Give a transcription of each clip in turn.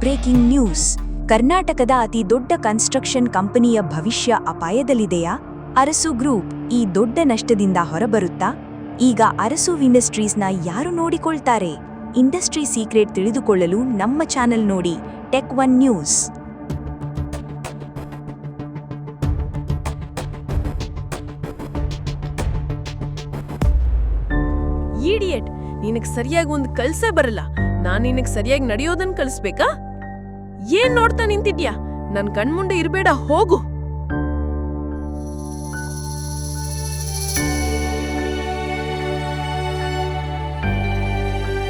Breaking news ಕರ್ನಾಟಕದ ಅತಿ ದೊಡ್ಡ ಕನ್ಸ್ಟ್ರಕ್ಷನ್ ಕಂಪನಿಯ ಭವಿಷ್ಯ ಅಪಾಯದಲ್ಲಿದೆಯಾ? ಅರಸು ಗ್ರೂಪ್ ಈ ದೊಡ್ಡ ನಷ್ಟದಿಂದ ಹೊರಬರುತ್ತಾ? ಈಗ ಅರಸು ಇಂಡಸ್ಟ್ರೀಸ್ನ ಯಾರು ನೋಡಿಕೊಳ್ತಾರೆ? ಇಂಡಸ್ಟ್ರಿ ಸೀಕ್ರೆಟ್ ತಿಳಿದುಕೊಳ್ಳಲು ನಮ್ಮ ಚಾನೆಲ್ ನೋಡಿ ಟೆಕ್ ಒನ್ ನ್ಯೂಸ್ ಈಡಿಯಟ್ ನಿನಗೆ ಸರಿಯಾಗಿ ಒಂದು ಕಲ್ಸೇ ಬರಲ್ಲ. ನಾನು ನಿನಗೆ ಸರಿಯಾಗಿ ನಡೆಯೋದನ್ನು ಕಲಿಸ್ಬೇಕಾ? ಏನ್ ನೋಡ್ತಾ ನಿಂತಿದ್ಯಾ? ನನ್ ಕಣ್ಮುಂಡೆ ಇರ್ಬೇಡ, ಹೋಗು.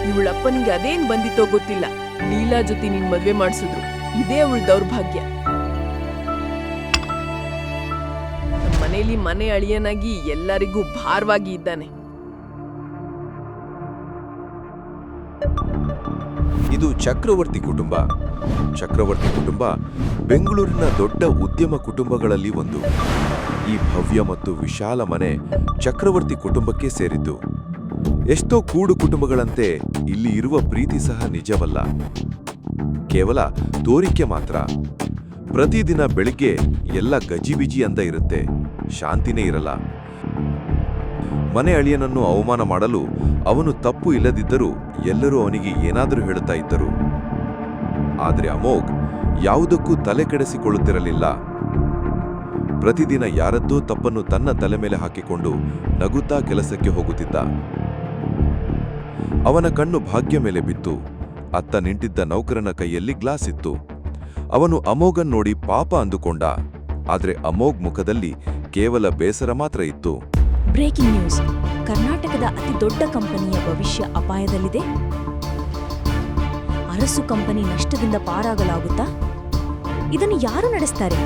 ಇವಳಪ್ಪನಿಗೆ ಅದೇನ್ ಬಂದಿತ್ತೋ ಗೊತ್ತಿಲ್ಲ. ಲೀಲಾ ಜೊತೆ ನಿನ್ ಮದ್ವೆ ಮಾಡಿಸಿದ್ರು. ಇದೇ ಅವಳ ದೌರ್ಭಾಗ್ಯ. ಮನೇಲಿ ಮನೆ ಅಳಿಯನಾಗಿ ಎಲ್ಲರಿಗೂ ಭಾರವಾಗಿ ಇದ್ದಾನೆ. ಇದು ಚಕ್ರವರ್ತಿ ಕುಟುಂಬ. ಚಕ್ರವರ್ತಿ ಕುಟುಂಬ ಬೆಂಗಳೂರಿನ ದೊಡ್ಡ ಉದ್ಯಮ ಕುಟುಂಬಗಳಲ್ಲಿ ಒಂದು. ಈ ಭವ್ಯ ಮತ್ತು ವಿಶಾಲ ಮನೆ ಚಕ್ರವರ್ತಿ ಕುಟುಂಬಕ್ಕೆ ಸೇರಿದ್ದು. ಎಷ್ಟೋ ಕೂಡು ಕುಟುಂಬಗಳಂತೆ ಇಲ್ಲಿ ಇರುವ ಪ್ರೀತಿ ಸಹ ನಿಜವಲ್ಲ. ಕೇವಲ ತೋರಿಕೆ ಮಾತ್ರ. ಪ್ರತಿದಿನ ಬೆಳಿಗ್ಗೆ ಎಲ್ಲ ಗಜಿಬಿಜಿ ಅಂದ ಇರುತ್ತೆ. ಶಾಂತಿನೇ ಇರಲ್ಲ. ಮನೆ ಅಳಿಯನನ್ನು ಅವಮಾನ ಮಾಡಲು ಅವನು ತಪ್ಪು ಇಲ್ಲದಿದ್ದರೂ ಎಲ್ಲರೂ ಅವನಿಗೆ ಏನಾದರೂ ಹೇಳುತ್ತಾ ಇದ್ದರು. ಆದರೆ ಅಮೋಘ್ ಯಾವುದಕ್ಕೂ ತಲೆ ಕೆಡಿಸಿಕೊಳ್ಳುತ್ತಿರಲಿಲ್ಲ. ಪ್ರತಿದಿನ ಯಾರದ್ದೋ ತಪ್ಪನ್ನು ತನ್ನ ತಲೆ ಮೇಲೆ ಹಾಕಿಕೊಂಡು ನಗುತ್ತಾ ಕೆಲಸಕ್ಕೆ ಹೋಗುತ್ತಿದ್ದ. ಅವನ ಕಣ್ಣು ಭಾಗ್ಯ ಮೇಲೆ ಬಿತ್ತು. ಅತ್ತ ನಿಂತಿದ್ದ ನೌಕರನ ಕೈಯಲ್ಲಿ ಗ್ಲಾಸ್ ಇತ್ತು. ಅವನು ಅಮೋಘನ್ ನೋಡಿ ಪಾಪ ಅಂದುಕೊಂಡ. ಆದರೆ ಅಮೋಘ್ ಮುಖದಲ್ಲಿ ಕೇವಲ ಬೇಸರ ಮಾತ್ರ ಇತ್ತು. Breaking news. ಕರ್ನಾಟಕದ ಅತಿ ದೊಡ್ಡ ಕಂಪನಿಯ ಭವಿಷ್ಯ ಅಪಾಯದಲ್ಲಿದೆ. ಅರಸು ಕಂಪನಿ ನಷ್ಟದಿಂದ ಪಾರಾಗಲಾಗುತ್ತಾ? ಇದನ್ನು ಯಾರು ನಡೆಸ್ತಾರೆ?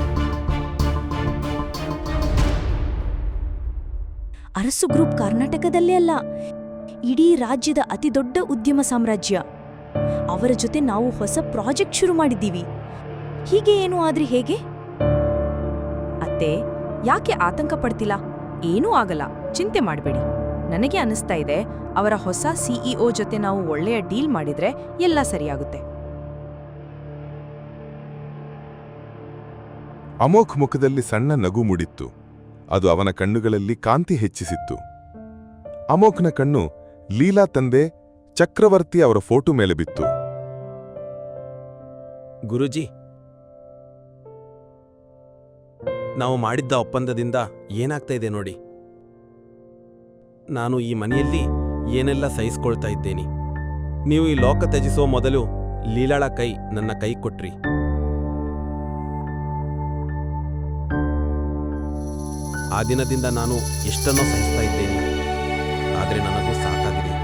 ಅರಸು ಗ್ರೂಪ್ ಕರ್ನಾಟಕದಲ್ಲೇ ಅಲ್ಲ, ಇಡೀ ರಾಜ್ಯದ ಅತಿ ದೊಡ್ಡ ಉದ್ಯಮ ಸಾಮ್ರಾಜ್ಯ. ಅವರ ಜೊತೆ ನಾವು ಹೊಸ ಪ್ರಾಜೆಕ್ಟ್ ಶುರು ಮಾಡಿದ್ದೀವಿ. ಹೀಗೆ ಏನು ಆದ್ರೆ ಹೇಗೆ? ಅತ್ತೆ, ಯಾಕೆ ಆತಂಕ ಪಡ್ತಿಲ್ಲ? ಏನೂ ಆಗಲ್ಲ. ಚಿಂತೆ ಮಾಡಬೇಡಿ. ನನಗೆ ಅನಿಸ್ತಾ ಇದೆ ಅವರ ಹೊಸ ಸಿಇಒ ಜೊತೆ ನಾವು ಒಳ್ಳೆಯ ಡೀಲ್ ಮಾಡಿದ್ರೆ ಎಲ್ಲ ಸರಿಯಾಗುತ್ತೆ. ಅಮೋಘ್ ಮುಖದಲ್ಲಿ ಸಣ್ಣ ನಗು ಮೂಡಿತ್ತು. ಅದು ಅವನ ಕಣ್ಣುಗಳಲ್ಲಿ ಕಾಂತಿ ಹೆಚ್ಚಿಸಿತ್ತು. ಅಮೋಘ್ನ ಕಣ್ಣು ಲೀಲಾ ತಂದೆ ಚಕ್ರವರ್ತಿ ಅವರ ಫೋಟೋ ಮೇಲೆ ಬಿತ್ತು. ಗುರುಜಿ ನಾವು ಮಾಡಿದ್ದ ಒಪ್ಪಂದದಿಂದ ಏನಾಗ್ತಾ ಇದೆ ನೋಡಿ. ನಾನು ಈ ಮನೆಯಲ್ಲಿ ಏನೆಲ್ಲ ಸಹಿಸ್ಕೊಳ್ತಾ ಇದ್ದೇನೆ. ನೀವು ಈ ಲೋಕ ತ್ಯಜಿಸುವ ಮೊದಲು ಲೀಲಾಳ ಕೈ ನನ್ನ ಕೈ ಕೊಟ್ರಿ. ಆ ದಿನದಿಂದ ನಾನು ಎಷ್ಟನ್ನೋ ಸಹಿಸ್ತಾ ಇದ್ದೇನೆ. ಆದರೆ ನನಗೂ ಸಾಕಾಗಿದೆ.